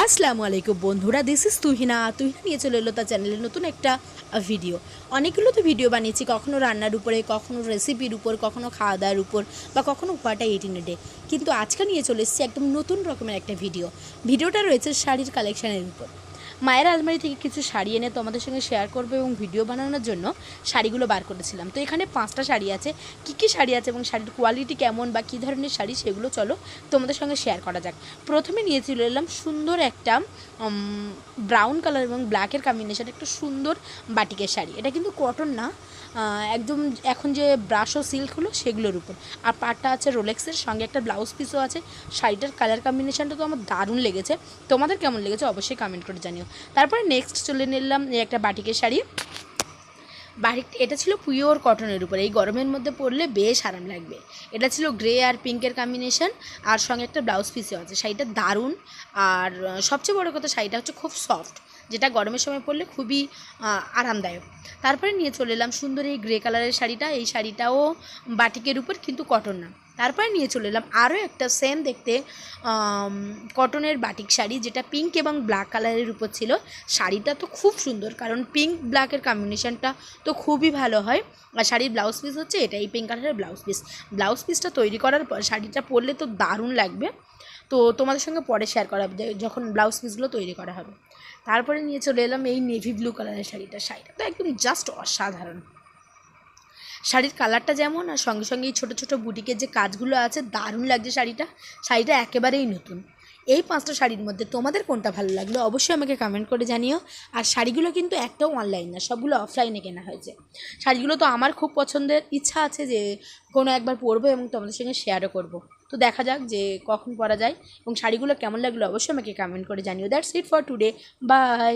আসসালামু আলাইকুম বন্ধুরা দিস ইস তুহিনা। তুহিনা নিয়ে চলে এলো তার চ্যানেলে নতুন একটা ভিডিও অনেকগুলো তো ভিডিও বানিয়েছি, কখনো রান্নার উপরে, কখনো রেসিপির উপর, কখনো খাওয়া দাওয়ার উপর, বা কখনো হোয়াটা এইটিন ডে কিন্তু আজকে নিয়ে চলে এসেছি একদম নতুন রকমের একটা ভিডিও ভিডিওটা রয়েছে শাড়ির কালেকশানের উপর। মায়ের আলমারি থেকে কিছু শাড়ি এনে তোমাদের সঙ্গে শেয়ার করব এবং ভিডিও বানানোর জন্য শাড়িগুলো বার করেছিলাম। তো এখানে পাঁচটা শাড়ি আছে। কী কী শাড়ি আছে এবং শাড়ির কোয়ালিটি কেমন বা কী ধরনের শাড়ি সেগুলো চলো তোমাদের সঙ্গে শেয়ার করা যাক। প্রথমে নিয়ে চলে এলাম সুন্দর একটা ব্রাউন কালার এবং ব্ল্যাকের কম্বিনেশন একটা সুন্দর বাটিকের শাড়ি। এটা কিন্তু কটন না একদম এখন যে ব্রাশ ও সিল্ক হলো সেগুলোর উপর। আর পাটটা আছে রোলেক্সের সঙ্গে একটা ব্লাউজ পিসও আছে। শাড়িটার কালার কম্বিনেশনটা তো আমার দারুণ লেগেছে। তোমাদের কেমন লেগেছে অবশ্যই কমেন্ট করে জানিও। তারপরে নেক্সট চলে নিলাম একটা বাটিকের শাড়ি। বাটিক, এটা ছিল পিওর কটনের উপরে, এই গরমের মধ্যে পরলে বেশ আরাম লাগবে। এটা ছিল গ্রে আর পিঙ্কের কম্বিনেশন আর সঙ্গে একটা ব্লাউজ পিসও আছে। শাড়িটা দারুণ, আর সবচেয়ে বড় কথা শাড়িটা হচ্ছে খুব সফট যেটা গরমের সময় পরলে খুবই আরামদায়ক। তারপরে নিয়ে চলে এলাম সুন্দর এই গ্রে কালারের শাড়িটা, এই শাড়িটাও বাটিকের উপর, কিন্তু কটন না। তারপরে নিয়ে চলে এলাম আরও একটা সেম দেখতে কটনের বাটিক শাড়ি, যেটা পিঙ্ক এবং ব্ল্যাক কালারের উপর ছিল। শাড়িটা তো খুব সুন্দর, কারণ পিঙ্ক ব্ল্যাকের কম্বিনেশানটা তো খুবই ভালো হয়। আর শাড়ির ব্লাউজ পিস হচ্ছে এটা এই পিঙ্ক কালারের ব্লাউজ পিস ব্লাউজ পিসটা তৈরি করার পর শাড়িটা পরলে তো দারুণ লাগবে। তো তোমাদের সঙ্গে পরে শেয়ার করা হবে, যখন ব্লাউজ পিসগুলো তৈরি করা হবে। তারপরে নিয়ে চলে এলাম এই নেভি ব্লু কালারের শাড়িটা শাড়িটা। তো একদম জাস্ট অসাধারণ। শাড়ির কালারটা যেমন, আর সঙ্গে সঙ্গে এই ছোটো ছোটো বুটিকের যে কাজগুলো আছে, দারুণ লাগছে শাড়িটা। শাড়িটা একেবারেই নতুন। এই পাঁচটা শাড়ির মধ্যে তোমাদের কোনটা ভালো লাগল অবশ্যই আমাকে কমেন্ট করে জানিও। আর শাড়িগুলো কিন্তু একটাও অনলাইন না, সবগুলো অফলাইনে কেনা হয়েছে। শাড়িগুলো তো আমার খুব পছন্দের। ইচ্ছা আছে যে কোনো একবার পরবো এবং তোমাদের সঙ্গে শেয়ারও করব। তো দেখা যাক যে কখন পরা যায় এবং শাড়িগুলো কেমন লাগল অবশ্যই আমাকে কমেন্ট করে জানিও। That's it for today bye